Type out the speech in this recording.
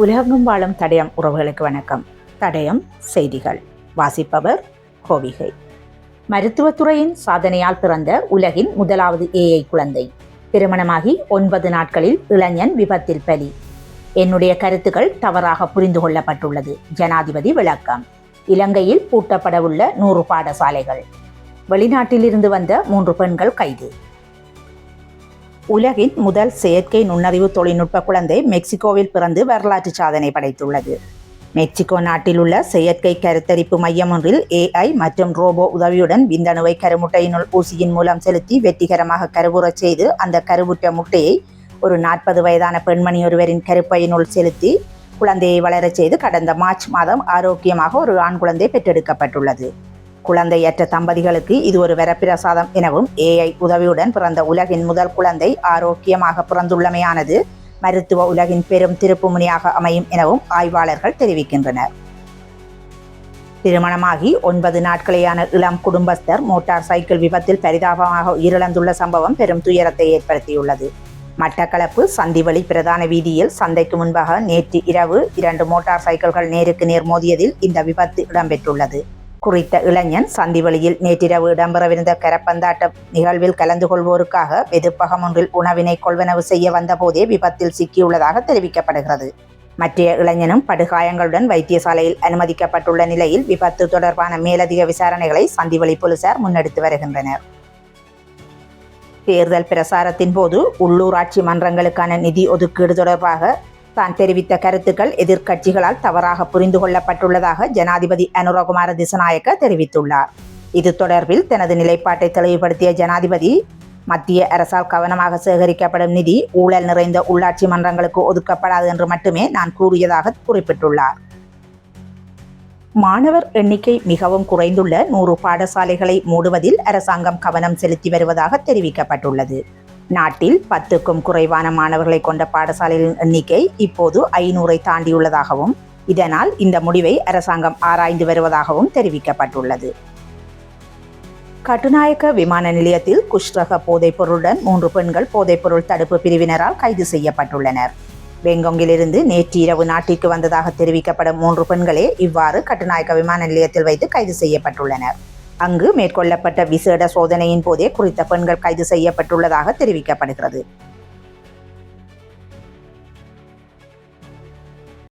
உலகம் வாழும் தடயம் உறவுகளுக்கு வணக்கம். தடயம் செய்திகள். வாசிப்பவர் கோவிகை. மருத்துவத்துறையின் சாதனையால் பிறந்த உலகின் முதலாவது ஏஐ குழந்தை. திருமணமாகி ஒன்பது நாட்களில் இளைஞன் விபத்தில் பலி. என்னுடைய கருத்துக்கள் தவறாக புரிந்து கொள்ளப்பட்டுள்ளது. ஜனாதிபதி விளக்கம். இலங்கையில் பூட்டப்படவுள்ள நூறு பாடசாலைகள். வெளிநாட்டிலிருந்து வந்த மூன்று பெண்கள் கைது. உலகின் முதல் செயற்கை நுண்ணறிவு தொழில்நுட்ப குழந்தை மெக்சிகோவில் பிறந்து வரலாற்று சாதனை படைத்துள்ளது. மெக்சிகோ நாட்டில் உள்ள செயற்கை கருத்தரிப்பு மையம் ஒன்றில் ஏஐ மற்றும் ரோபோ உதவியுடன் விந்தணுவை கருமுட்டையினுள் ஊசியின் மூலம் செலுத்தி வெற்றிகரமாக கருவுறச் செய்து அந்த கருவுற்ற முட்டையை ஒரு நாற்பது வயதான பெண்மணி ஒருவரின் கருப்பையினுள் செலுத்தி குழந்தையை வளரச் செய்து கடந்த மார்ச் மாதம் ஆரோக்கியமாக ஒரு ஆண் குழந்தை பெற்றெடுக்கப்பட்டுள்ளது. குழந்தையற்ற தம்பதிகளுக்கு இது ஒரு வரப்பிரசாதம் எனவும் ஏஐ உதவியுடன் பிறந்த உலகின் முதல் குழந்தை ஆரோக்கியமாக பிறந்துள்ளமையானது மருத்துவ உலகின் பெரும் திருப்புமுனையாக அமையும் எனவும் ஆய்வாளர்கள் தெரிவிக்கின்றனர். திருமணமாகி ஒன்பது நாட்களேயான இளம் குடும்பஸ்தர் மோட்டார் சைக்கிள் விபத்தில் பரிதாபமாக உயிரிழந்துள்ள சம்பவம் பெரும் துயரத்தை ஏற்படுத்தியுள்ளது. மட்டக்களப்பு சந்திவழி பிரதான வீதியில் சந்தைக்கு முன்பாக நேற்று இரவு இரண்டு மோட்டார் சைக்கிள்கள் நேருக்கு நேர் மோதியதில் இந்த விபத்து இடம்பெற்றுள்ளது. குறித்த இளைஞன் சந்திவெளியில் நேற்றிரவு இடம்பெறவிருந்த கரப்பந்தாட்ட நிகழ்வில் கலந்து கொள்வோருக்காக வெதுப்பகம் ஒன்றில் உணவினை கொள்வனவு செய்ய வந்தபோதே விபத்தில் சிக்கியுள்ளதாக தெரிவிக்கப்படுகிறது. மற்றைய இளைஞனும் படுகாயங்களுடன் வைத்தியசாலையில் அனுமதிக்கப்பட்டுள்ள நிலையில் விபத்து தொடர்பான மேலதிக விசாரணைகளை சந்திவெளி போலீசார் முன்னெடுத்து வருகின்றனர். தேர்தல் பிரசாரத்தின் போது உள்ளூராட்சி மன்றங்களுக்கான நிதி ஒதுக்கீடு தொடர்பாக தான் தெரிவித்த கருத்துக்கள் எதிர்க்கட்சிகளால் தவறாக புரிந்து கொள்ளப்பட்டுள்ளதாக ஜனாதிபதி அனுரகுமார திசநாயக்க தெரிவித்துள்ளார். இது தொடர்பில் தனது நிலைப்பாட்டை தெளிவுபடுத்திய ஜனாதிபதி மத்திய அரசால் கவனமாக சேகரிக்கப்படும் நிதி ஊழல் நிறைந்த உள்ளாட்சி மன்றங்களுக்கு ஒதுக்கப்படாது என்று மட்டுமே நான் கூறியதாக குறிப்பிட்டுள்ளார். மாணவர் எண்ணிக்கை மிகவும் குறைந்துள்ள நூறு பாடசாலைகளை மூடுவதில் அரசாங்கம் கவனம் செலுத்தி வருவதாக தெரிவிக்கப்பட்டுள்ளது. நாட்டில் பத்துக்கும் குறைவான மாணவர்களை கொண்ட பாடசாலைகளின் எண்ணிக்கை இப்போது ஐநூறை தாண்டியுள்ளதாகவும் இதனால் இந்த முடிவை அரசாங்கம் ஆராய்ந்து வருவதாகவும் தெரிவிக்கப்பட்டுள்ளது. கட்டுநாயக்க விமான நிலையத்தில் குஷ்ரக போதைப்பொருளுடன் மூன்று பெண்கள் போதைப்பொருள் தடுப்பு பிரிவினரால் கைது செய்யப்பட்டுள்ளனர். பெங்கொங்கிலிருந்து நேற்று இரவு நாட்டிற்கு வந்ததாக தெரிவிக்கப்படும் மூன்று பெண்களே இவ்வாறு கட்டுநாயக்க விமான நிலையத்தில் வைத்து கைது செய்யப்பட்டுள்ளனர். அங்கு மேற்கொள்ளப்பட்ட விசேட சோதனையின் போதே குறித்த பெண்கள் கைது செய்யப்பட்டுள்ளதாக தெரிவிக்கப்படுகிறது.